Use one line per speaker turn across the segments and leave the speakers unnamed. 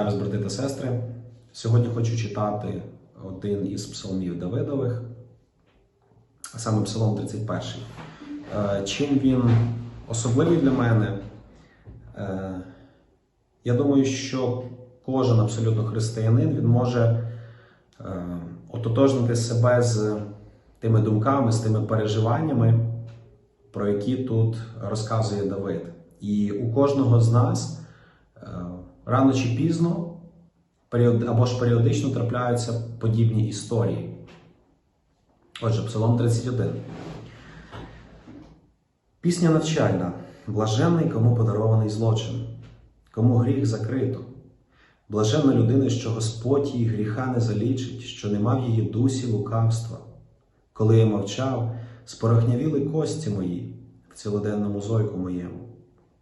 Вітаю брати та сестри. Сьогодні хочу читати один із псалмів Давидових, а саме Псалом 31. Е, Чим він особливий для мене? Е, Я думаю, що кожен абсолютно християнин він може е, ототожнити себе з тими думками, з тими переживаннями, про які тут розказує Давид. І у кожного з нас рано чи пізно або ж періодично трапляються подібні історії. Отже, Псалом 31. Пісня навчальна. Блаженний, кому подарований злочин, кому гріх закрито. Блаженна людина, що Господь їй гріха не залічить, що нема в її дусі лукавства. Коли я мовчав, спорохнявіли кості мої в цілоденному зойку моєму,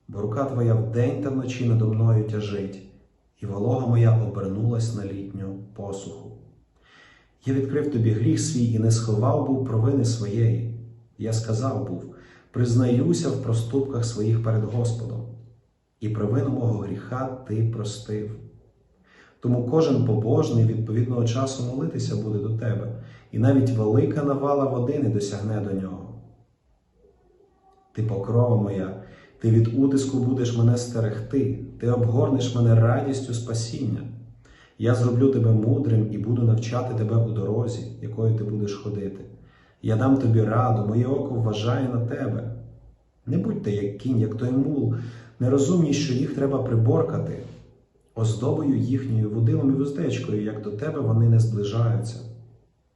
бо рука твоя вдень та вночі надо мною тяжить, і волога моя обернулась на літню посуху. Я відкрив тобі гріх свій і не сховав був провини своєї. Я сказав був, признаюся в проступках своїх перед Господом, і провину мого гріха ти простив. Тому кожен побожний відповідного часу молитися буде до тебе, і навіть велика навала води не досягне до нього. Ти покрова моя, ти від утиску будеш мене стерегти, ти обгорнеш мене радістю спасіння. Я зроблю тебе мудрим і буду навчати тебе у дорозі, якою ти будеш ходити. Я дам тобі раду, моє око вважає на тебе. Не будьте як кінь, як той мул, нерозумні, що їх треба приборкати, оздобою їхньою водилом і вуздечкою, як до тебе вони не зближаються.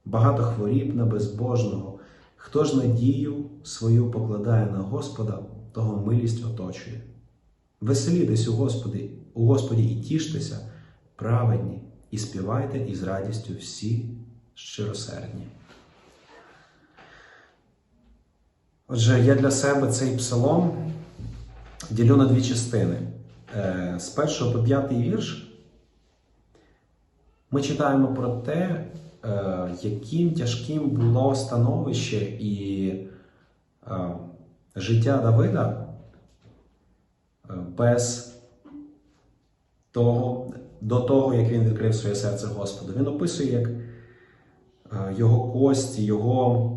Багато хворіб на безбожного. Хто ж надію свою покладає на Господа, того милість оточує. Веселітесь у Господі, у Господі і тіштеся, праведні, і співайте із радістю всі щиросердні. Отже, я для себе цей псалом ділю на дві частини. Е, З першого по п'ятий вірш ми читаємо про те, е, яким тяжким було становище і е, життя Давида е, без того, до того, як він відкрив своє серце Господу. Він описує, як е, його кості, його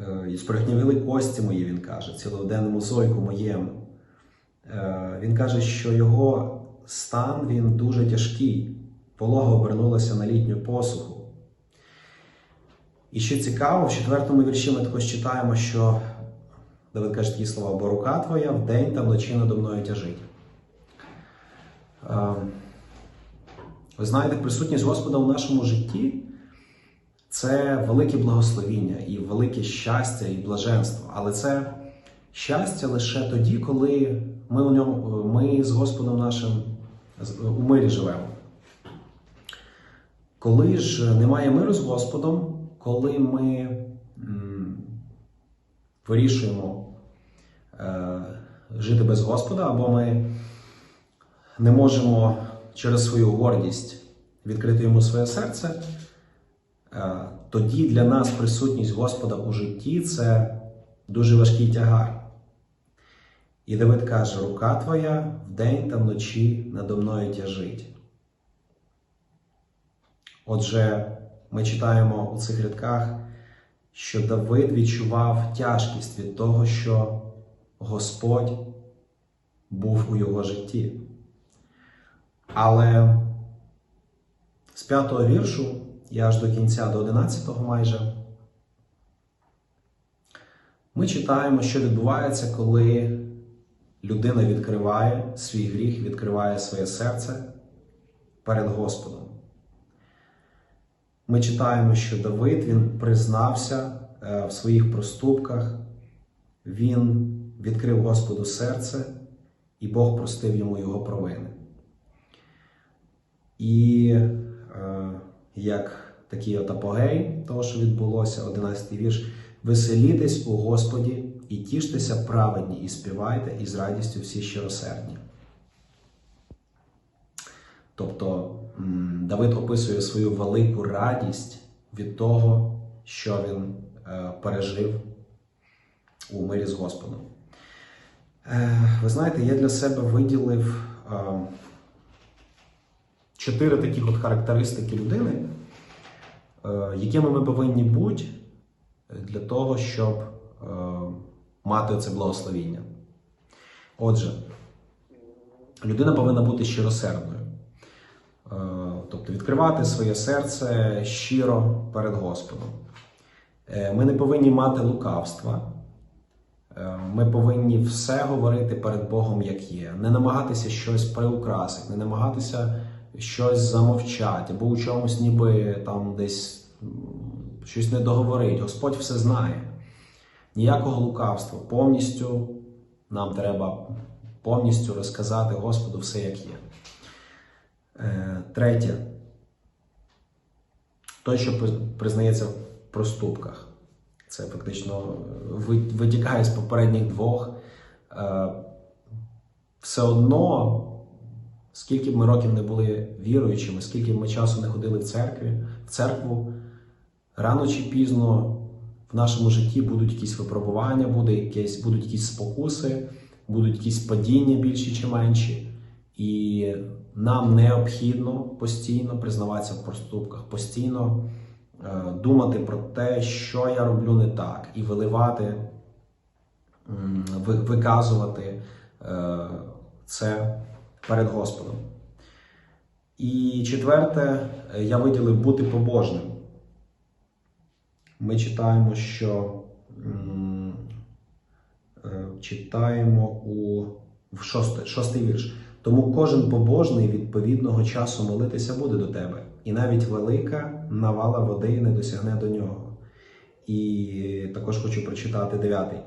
е, і спорохнявіли кості мої, він каже, цілоденному зойку моєму. Він каже, що його стан він дуже тяжкий. Волога обернулася на літню посуху. І що цікаво, в четвертому вірші ми також читаємо, що Давид каже такі слова: бо рука твоя вдень та вночі надо мною тяжить. Е, Ви знаєте, присутність Господа в нашому житті це велике благословіння і велике щастя і блаженство. Але це щастя лише тоді, коли ми, у ньому, ми з Господом нашим у мирі живемо. Коли ж немає миру з Господом, коли ми вирішуємо е, жити без Господа, або ми не можемо через свою гордість відкрити йому своє серце, е, тоді для нас присутність Господа у житті це дуже важкий тягар. І Давид каже: рука твоя вдень та вночі надо мною тяжить. Отже, ми читаємо у цих рядках, що Давид відчував тяжкість від того, що Господь був у його житті. Але з п'ятого віршу і аж до кінця, до одинадцятого майже, ми читаємо, що відбувається, коли людина відкриває свій гріх, відкриває своє серце перед Господом. Ми читаємо, що Давид він признався е, в своїх проступках, він відкрив Господу серце, і Бог простив йому його провини. І е, як такий от апогей того, що відбулося, 11 вірш, веселітесь у Господі і тіштеся праведні, і співайте із радістю всі щиросердні. Тобто Давид описує свою велику радість від того, що він е, пережив у мирі з Господом. Е, Ви знаєте, я для себе виділив е, чотири таких от характеристики людини, якими ми повинні бути для того, щоб мати це благословіння. Отже, людина повинна бути щиросердною. Е, Тобто відкривати своє серце щиро перед Господом. Е, Ми не повинні мати лукавства. Е, Ми повинні все говорити перед Богом, як є, не намагатися щось приукрасити, не намагатися щось замовчати, або у чомусь ніби там десь щось не договорить. Господь все знає. Ніякого лукавства. Повністю нам треба повністю розказати Господу все, як є. Е, Третє. Той, що признається в проступках. Це фактично е, витікає з попередніх двох. Е, Все одно, скільки б ми років не були віруючими, скільки б ми часу не ходили в церкві, в церкву, рано чи пізно в нашому житті будуть якісь випробування, буде якесь, будуть якісь спокуси, будуть якісь падіння більші чи менші. І нам необхідно постійно признаватися в проступках, постійно е, думати про те, що я роблю не так, і виливати, ви- виказувати е, це перед Господом. І четверте, е, я виділив бути побожним. Ми читаємо, що читаємо у в шостий, шостий вірш. Тому кожен побожний відповідного часу молитися буде до тебе, і навіть велика навала води не досягне до нього. І також хочу прочитати дев'ятий.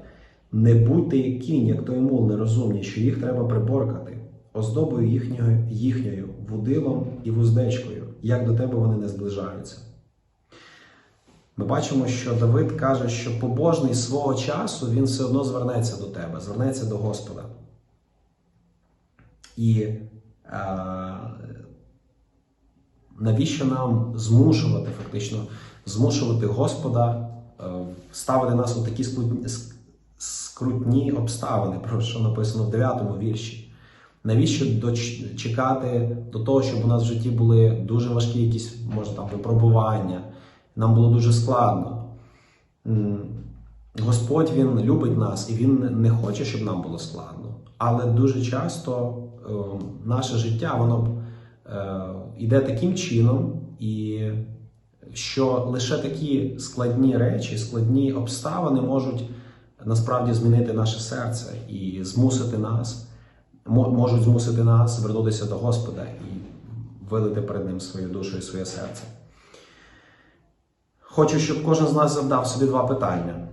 Не будьте як кінь, як той мул нерозумні, що їх треба приборкати, оздобою їхньою, їхньою вудилом і вуздечкою, як до тебе вони не зближаються. Ми бачимо, що Давид каже, що побожний свого часу він все одно звернеться до тебе, звернеться до Господа. І е, навіщо нам змушувати, фактично, змушувати Господа е, ставити нас у такі скрутні, скрутні обставини, про що написано в 9 вірші? Навіщо чекати до того, щоб у нас в житті були дуже важкі якісь, може там, випробування, нам було дуже складно. Господь Він любить нас і Він не хоче, щоб нам було складно. Але дуже часто е, наше життя воно е, йде таким чином, і що лише такі складні речі, складні обставини можуть насправді змінити наше серце і змусити нас, можуть змусити нас звернутися до Господа і вилити перед Ним свою душу і своє серце. Хочу, щоб кожен з нас завдав собі два питання.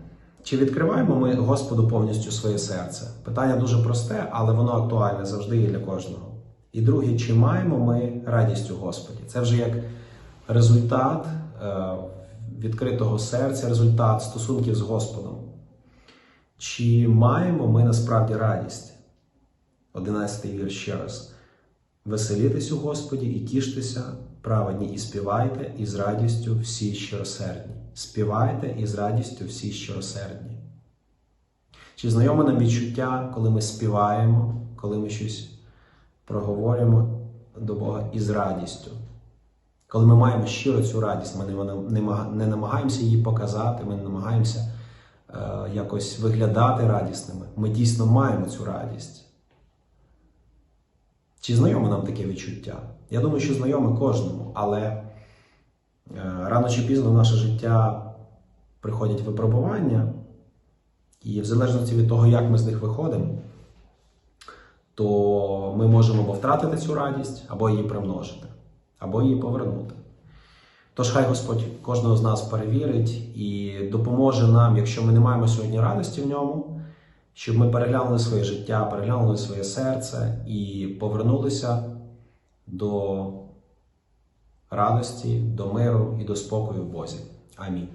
Чи відкриваємо ми Господу повністю своє серце? Питання дуже просте, але воно актуальне завжди і для кожного. І друге, чи маємо ми радість у Господі? Це вже як результат е, відкритого серця, результат стосунків з Господом. Чи маємо ми насправді радість? Одинадцятий вірш ще раз. Веселітесь у Господі і тіштеся, праведні, і співайте із радістю всі щиросердні. Співайте із радістю всі щиросердні. Чи знайоме нам відчуття, коли ми співаємо, коли ми щось проговоримо до Бога із радістю? Коли ми маємо щиро цю радість, ми не намагаємося її показати, ми не намагаємося е, якось виглядати радісними. Ми дійсно маємо цю радість. Чи знайоме нам таке відчуття? Я думаю, що знайоме кожному, але е, рано чи пізно в наше життя приходять випробування, і в залежності від того, як ми з них виходимо, то ми можемо або втратити цю радість, або її примножити, або її повернути. Тож хай Господь кожного з нас перевірить і допоможе нам, якщо ми не маємо сьогодні радості в ньому, щоб ми переглянули своє життя, переглянули своє серце і повернулися до радості, до миру і до спокою в Бозі. Амінь.